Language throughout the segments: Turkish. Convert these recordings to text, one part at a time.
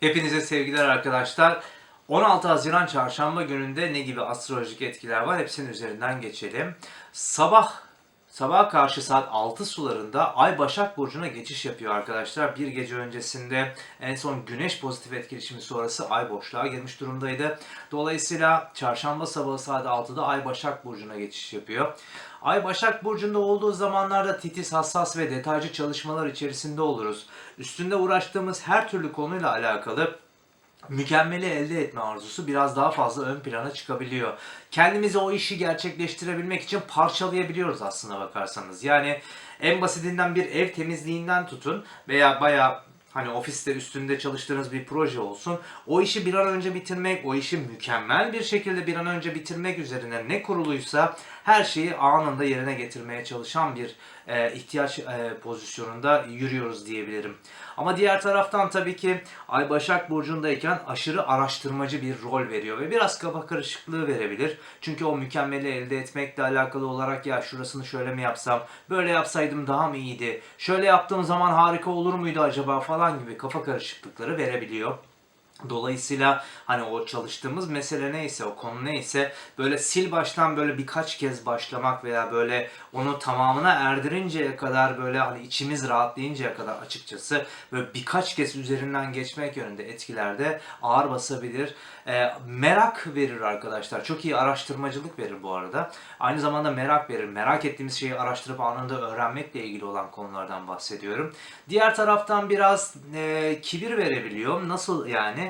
Hepinize sevgiler arkadaşlar. 16 Haziran Çarşamba gününde ne gibi astrolojik etkiler var hepsinin üzerinden geçelim. Sabah sabaha karşı saat 6 sularında Ay Başak Burcu'na geçiş yapıyor arkadaşlar. Bir gece öncesinde en son Güneş pozitif etkileşimi sonrası Ay boşluğa girmiş durumdaydı. Dolayısıyla çarşamba sabahı saat 6'da Ay Başak Burcu'na geçiş yapıyor. Ay Başak Burcu'nda olduğu zamanlarda titiz, hassas ve detaycı çalışmalar içerisinde oluruz. Üstünde uğraştığımız her türlü konuyla alakalı mükemmeli elde etme arzusu biraz daha fazla ön plana çıkabiliyor. Kendimizi o işi gerçekleştirebilmek için parçalayabiliyoruz aslına bakarsanız. Yani en basitinden bir ev temizliğinden tutun veya bayağı hani ofiste üstünde çalıştığınız bir proje olsun. O işi bir an önce bitirmek, o işi mükemmel bir şekilde bir an önce bitirmek üzerine ne kuruluysa her şeyi anında yerine getirmeye çalışan bir e, ihtiyaç e, pozisyonunda yürüyoruz diyebilirim. Ama diğer taraftan tabii ki Ay Başak Burcu'ndayken aşırı araştırmacı bir rol veriyor ve biraz kafa karışıklığı verebilir. Çünkü o mükemmeli elde etmekle alakalı olarak ya şurasını şöyle mi yapsam, böyle yapsaydım daha mı iyiydi, şöyle yaptığım zaman harika olur muydu acaba falan gibi kafa karışıklıkları verebiliyor. Dolayısıyla hani o çalıştığımız mesele neyse, o konu neyse böyle sil baştan böyle birkaç kez başlamak veya böyle onu tamamına erdirinceye kadar böyle hani içimiz rahatlayıncaya kadar açıkçası böyle birkaç kez üzerinden geçmek yönünde etkilerde ağır basabilir. Ee, merak verir arkadaşlar. Çok iyi araştırmacılık verir bu arada. Aynı zamanda merak verir. Merak ettiğimiz şeyi araştırıp anında öğrenmekle ilgili olan konulardan bahsediyorum. Diğer taraftan biraz e, kibir verebiliyor. Nasıl yani?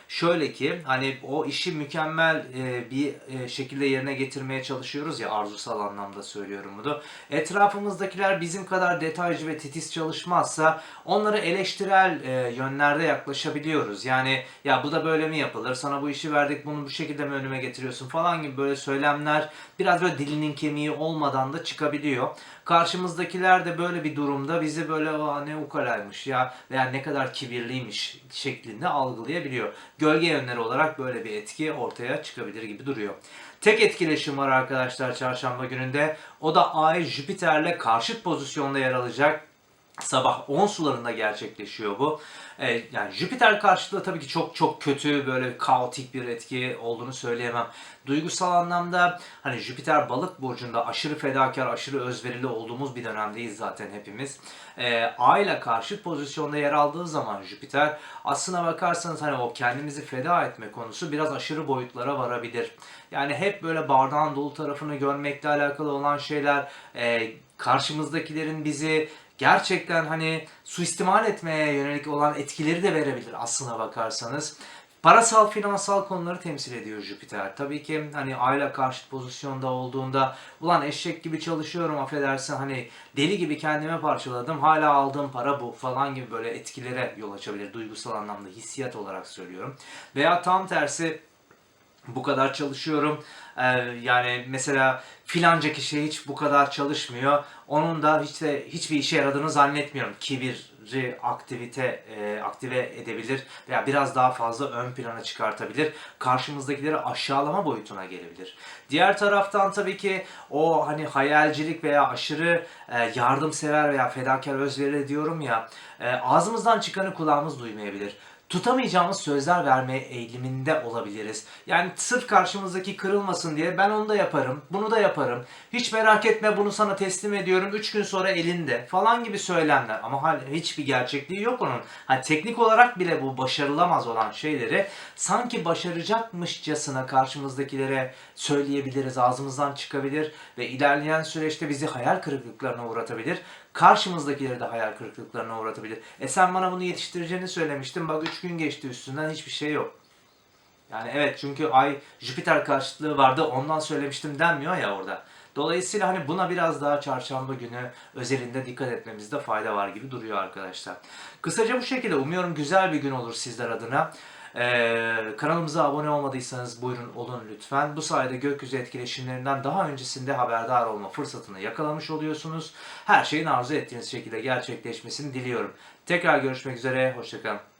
Şöyle ki hani o işi mükemmel e, bir e, şekilde yerine getirmeye çalışıyoruz ya arzusal anlamda söylüyorum bunu. Etrafımızdakiler bizim kadar detaycı ve titiz çalışmazsa onları eleştirel e, yönlerde yaklaşabiliyoruz. Yani ya bu da böyle mi yapılır? Sana bu işi verdik bunu bu şekilde mi önüme getiriyorsun falan gibi böyle söylemler biraz böyle dilinin kemiği olmadan da çıkabiliyor. Karşımızdakiler de böyle bir durumda bizi böyle ne ukalaymış ya veya ne kadar kibirliymiş şeklinde algılayabiliyor. Gölge yönleri olarak böyle bir etki ortaya çıkabilir gibi duruyor. Tek etkileşim var arkadaşlar çarşamba gününde. O da Ay Jüpiter'le karşıt pozisyonda yer alacak. Sabah 10 sularında gerçekleşiyor bu. Ee, yani Jüpiter karşıtlığı tabii ki çok çok kötü böyle kaotik bir etki olduğunu söyleyemem. Duygusal anlamda hani Jüpiter balık burcunda aşırı fedakar, aşırı özverili olduğumuz bir dönemdeyiz zaten hepimiz. Ee, Ay ile karşıt pozisyonda yer aldığı zaman Jüpiter aslına bakarsanız hani o kendimizi feda etme konusu biraz aşırı boyutlara varabilir. Yani hep böyle bardağın dolu tarafını görmekle alakalı olan şeyler e, karşımızdakilerin bizi gerçekten hani suistimal etmeye yönelik olan etkileri de verebilir aslına bakarsanız. Parasal, finansal konuları temsil ediyor Jüpiter. Tabii ki hani ayla karşıt pozisyonda olduğunda ulan eşek gibi çalışıyorum affedersin hani deli gibi kendime parçaladım hala aldığım para bu falan gibi böyle etkilere yol açabilir. Duygusal anlamda hissiyat olarak söylüyorum. Veya tam tersi bu kadar çalışıyorum. Ee, yani mesela filanca kişi hiç bu kadar çalışmıyor. Onun da hiç de hiçbir işe yaradığını zannetmiyorum. Kibiri aktivite e, aktive edebilir veya biraz daha fazla ön plana çıkartabilir. Karşımızdakileri aşağılama boyutuna gelebilir. Diğer taraftan tabii ki o hani hayalcilik veya aşırı e, yardımsever veya fedakar özverili diyorum ya e, ağzımızdan çıkanı kulağımız duymayabilir tutamayacağımız sözler vermeye eğiliminde olabiliriz. Yani sırf karşımızdaki kırılmasın diye ben onu da yaparım, bunu da yaparım. Hiç merak etme bunu sana teslim ediyorum 3 gün sonra elinde falan gibi söylemler. Ama hala hiçbir gerçekliği yok onun. Hani teknik olarak bile bu başarılamaz olan şeyleri sanki başaracakmışçasına karşımızdakilere söyleyebiliriz, ağzımızdan çıkabilir ve ilerleyen süreçte bizi hayal kırıklıklarına uğratabilir karşımızdakileri de hayal kırıklıklarına uğratabilir. E sen bana bunu yetiştireceğini söylemiştin. Bak 3 gün geçti üstünden hiçbir şey yok. Yani evet çünkü ay Jüpiter karşıtlığı vardı ondan söylemiştim denmiyor ya orada. Dolayısıyla hani buna biraz daha çarşamba günü özelinde dikkat etmemizde fayda var gibi duruyor arkadaşlar. Kısaca bu şekilde umuyorum güzel bir gün olur sizler adına. Ee, kanalımıza abone olmadıysanız buyurun olun lütfen. Bu sayede gökyüzü etkileşimlerinden daha öncesinde haberdar olma fırsatını yakalamış oluyorsunuz. Her şeyin arzu ettiğiniz şekilde gerçekleşmesini diliyorum. Tekrar görüşmek üzere, hoşçakalın.